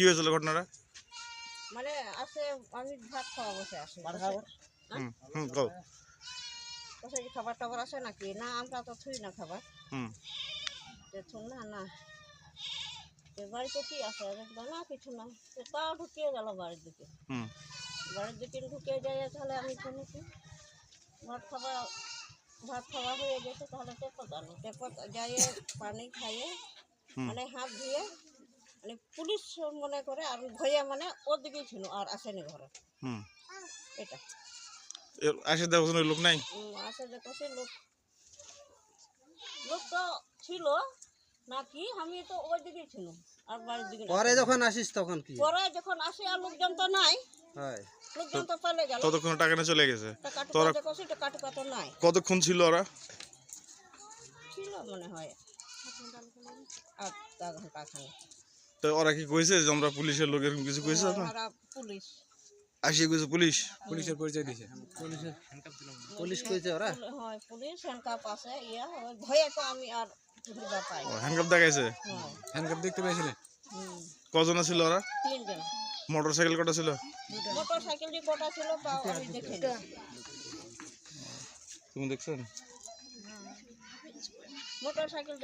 কি হয়েছিল ঘটনাটা? মানে আসে আমি ভাত খাওয়া বসে আসি। হুম হুম কও বসে কি খাবার টাবার আসে নাকি? না আমরা তো থুই না খাবার। হুম। দেখুন না না। তো বাড়িতে কি আছে? না কিছু না। তো তাও ঢুকিয়ে গেল বাড়ির দিকে। হুম। বাড়ির দিকে ঢুকে যায় তাহলে আমি শুনেছি ভাত খাওয়া ভাত খাওয়া হয়ে গেছে তাহলে টেপো দানো টেপো যাইয়ে পানি খাইয়ে মানে হাত ধুয়ে মানে পুলিশ মনে করে আর ভয়ে মানে ওর দিকেই ছিল আর আসেনি ঘরে। হুম। এটা। আসে দেখো কোনো লোক নাই? আসে দেখো সে লোক। লোক তো ছিল নাকি আমি তো ওই দিকেই ছিল আর বাড়ির দিকে পরে যখন আসিস তখন কি? পরে যখন আসে আর লোকজন তো নাই। হয়। লোকজন তো পালে গেল। ততক্ষণ টাকা নিয়ে চলে গেছে। তোরা- তো নাই। কতক্ষণ ছিল ওরা? ছিল মনে হয়। আধা ঘণ্টা খানে তো ওরা কি কইছে যে আমরা পুলিশের লোক এরকম কিছু কইছে না? পুলিশ। আসিয়ে কইছে পুলিশ? পুলিশের পরিচয় দিছে পুলিশের পুলিশ কইছে ওরা? হয় পুলিশ হ্যান্ডকাপ আছে ইয়া ভয়ে তো আমি আর ঘুরবা পাই হ্যান্ডকাপ দেখাইছে? হ্যাঁ। হ্যান্ডকাপ দেখতে পেয়েছিলেন কজন ছিল ওরা? তিনজন। মোটর সাইকেল কটা ছিল? মোটর কটা ছিল তাও আমি দেখিনি তুমি দেখছেন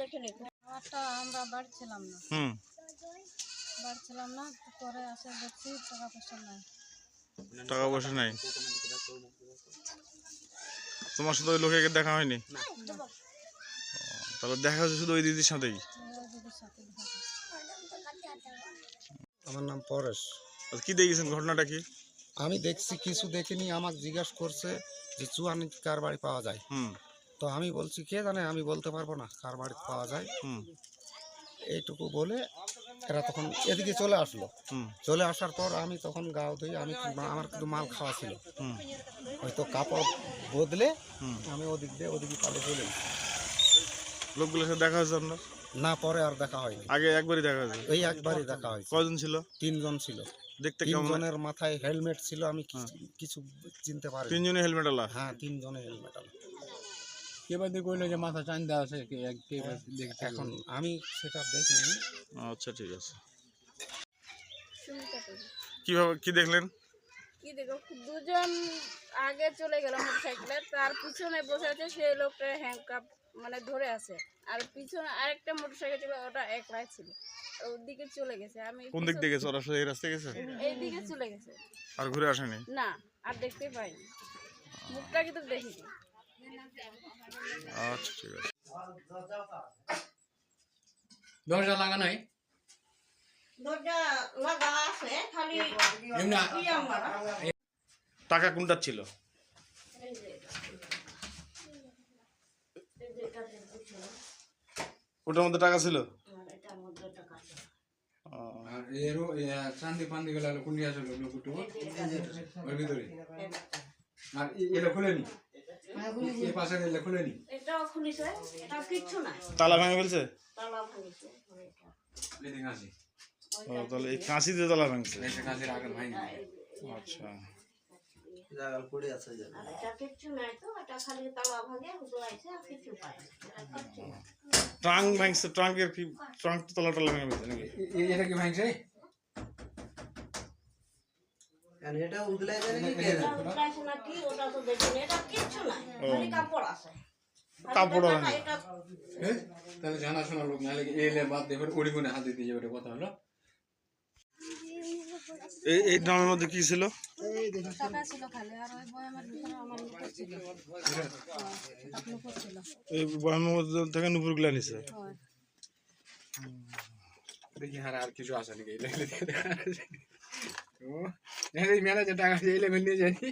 দেখিনি আমরা বাড়ি ছিলাম না। হুম। বাড়ি ছিলাম না পরে আসে দেখছি টাকা পয়সা নাই। টাকা পয়সা নাই? তোমার সাথে ওই লোকের দেখা হয়নি? তাহলে দেখা হচ্ছে শুধু ওই দিদির সাথেই? আমার নাম পরেশ। কি দেখেছেন? ঘটনাটা কি? আমি দেখছি কিছু দেখিনি আমাকে জিজ্ঞাসা করছে যে চুয়ানি কার বাড়ি পাওয়া যায়। হুম। তো আমি বলছি কে জানে? আমি বলতে পারব না কার বাড়ি পাওয়া যায়। হুম। এইটুকু বলে এরা তখন এদিকে চলে আসলো। চলে আসার পর আমি তখন গাও ধুই আমি আমার কিন্তু মাল খাওয়া ছিল। হয়তো কাপড় বদলে আমি ওদিক দিয়ে ওদিকে পালে চলে। লোকগুলোর সাথে দেখা হয়েছে আপনার? না পরে আর দেখা হয়নি। আগে একবারই দেখা হয়েছে? এই একবারই দেখা হয়েছে। কজন ছিল? তিনজন ছিল। দেখতে তিনজনের মাথায় হেলমেট ছিল আমি কিছু চিনতে পারি তিনজনে হেলমেট আলা? হ্যাঁ তিনজনে হেলমেট কেবার দিয়ে কইলো যে মাথা চান্দা আছে কে কে দেখতে এখন আমি সেটা দেখিনি। আচ্ছা ঠিক আছে। কীভাবে কি দেখলেন? কি দেখো দুজন আগে চলে গেল মোটরসাইকেলে তার পিছনে বসে আছে সেই লোকটা হ্যান্ডকাপ মানে ধরে আছে। আর পিছনে আরেকটা মোটরসাইকেল ছিল ওটা একলাই ছিল। ওর দিকে চলে গেছে আমি কোন দিক দিয়ে গেছে? ওরা রাস্তায় গেছে? এই দিকে চলে গেছে। আর ঘুরে আসেনি? না আর দেখতে পাইনি। মুখটা কিন্তু দেখিনি। আচ্ছা ঠিক আছে। দরজা লাগা নাই? দরজা লাগা আছে খালি এমনি মারা টাকা কোনটা ছিল? ওটার মধ্যে টাকা ছিল? এরও চান্দি পান্দি গুলো কুন্ডি আছে? ওর ভিতরে। আর এটা খুলেনি তালা ভেঙে ফেলছে? তাহলে এই কাঁচি দিয়ে তালা ভাঙছে। আচ্ছা। আর এটা কিচ্ছু নাই তো এটা খালি তালা ভাঙে হুদলাইছে আর কিছু পাই না। এটা কিচ্ছু নাই। ট্রাঙ্ক ভাঙছে ট্রাঙ্কের কি ট্রাঙ্ক তো তলা টলা ভেঙে ফেলছে নাকি? এটা কি ভাঙছে? এটা উদলাই উঠলাইছে নাকি ওটা তো দেখিনি এটা কিচ্ছু নাই খালি কাপড় আছে। হ্যাঁ? লোক এলে বাদ দিয়ে ফের ওড়ি কোনে হাত দিতে যাবে এটা কথা হলো? এই এই ড্রামের মধ্যে কি ছিল? টাকা ছিল খালি আর ওই বয়ামের ভিতরে আমার নুপুর ছিল। হ্যাঁ, নুপুর ছিল এই বয়ামের মধ্যে থেকে নুপুরগুলা নিছে। দেখি হার আর কিছু আসে নাকি মেলা যে টাকা দিয়ে এলে নিয়ে জানি